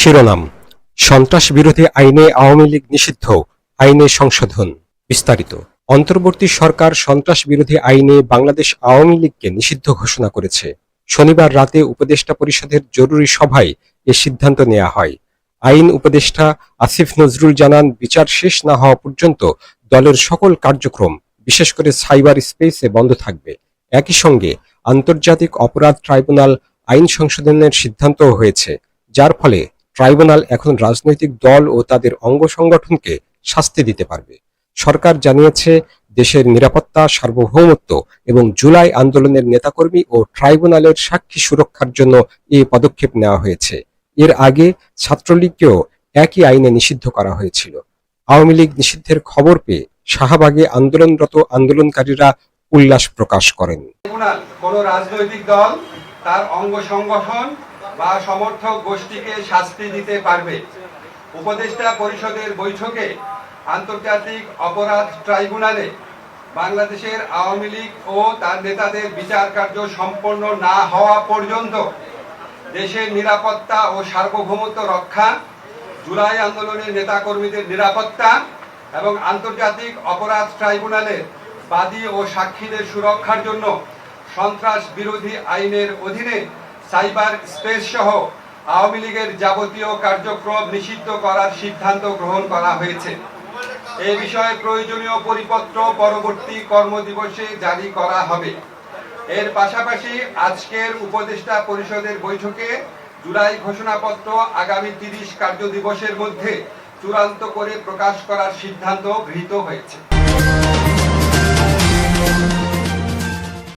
শিরোনাম সন্ত্রাস বিরোধী আইনে আওয়ামী লীগ নিষিদ্ধ, আইনে সংশোধন। বিস্তারিত। অন্তর্বর্তী সরকার সন্ত্রাস বিরোধী আইনে বাংলাদেশ আওয়ামী লীগকে নিষিদ্ধ ঘোষণা করেছে। শনিবার রাতে উপদেষ্টা পরিষদের জরুরি সভায় এ সিদ্ধান্ত নেওয়া হয়। আইন উপদেষ্টা আসিফ নজরুল জানান, বিচার শেষ না হওয়া পর্যন্ত দলের সকল কার্যক্রম, বিশেষ করে সাইবার স্পেসে বন্ধ থাকবে। একই সঙ্গে আন্তর্জাতিক অপরাধ ট্রাইব্যুনাল আইন সংশোধনের সিদ্ধান্তও হয়েছে, যার ফলে ট্রাইব্যুনাল এখন রাজনৈতিক দল ও তাদের অঙ্গ সংগঠনকে শাস্তি দিতে পারবে। সরকার জানিয়েছে, দেশের নিরাপত্তা, সার্বভৌমত্ব এবং জুলাই আন্দোলনের নেতাকর্মী ও ট্রাইব্যুনালের সাক্ষী সুরক্ষার জন্য এই পদক্ষেপ নেওয়া হয়েছে। এর আগে ছাত্রলীগকেও একই আইনে নিষিদ্ধ করা হয়েছিল। আওয়ামী লীগ নিষিদ্ধের খবর পেয়ে শাহবাগে আন্দোলনরত আন্দোলনকারীরা উল্লাস প্রকাশ করেন। কোন রাজনৈতিক দল, তার অঙ্গ সংগঠন বা সমর্থক গোষ্ঠীকে শাস্তি দিতে পারবে। উপদেষ্টা পরিষদের বৈঠকে আন্তর্জাতিক অপরাধ ট্রাইব্যুনালে বাংলাদেশের আওয়ামী লীগ ও তার নেতাদের বিচার কার্য সম্পন্ন না হওয়া পর্যন্ত দেশের নিরাপত্তা ও সার্বভৌমত্ব রক্ষা, জুলাই আন্দোলনের নেতাকর্মীদের নিরাপত্তা এবং আন্তর্জাতিক অপরাধ ট্রাইব্যুনালের বাদী ও সাক্ষীদের সুরক্ষার জন্য সন্ত্রাস বিরোধী আইনের অধীনে সাইবার স্পেস সহ আওয়ামী লীগের যাবতীয় কার্যক্রম নিষিদ্ধ করার সিদ্ধান্ত গ্রহণ করা হয়েছে। এ বিষয়ে প্রয়োজনীয় পরিপত্র পরবর্তী কর্মদিবসে জারি করা হবে। এর পাশাপাশি আজকের উপদেষ্টা পরিষদের বৈঠকে জুলাই ঘোষণাপত্র আগামী তিরিশ কার্য দিবসের মধ্যে চূড়ান্ত করে প্রকাশ করার সিদ্ধান্ত গৃহীত হয়েছে।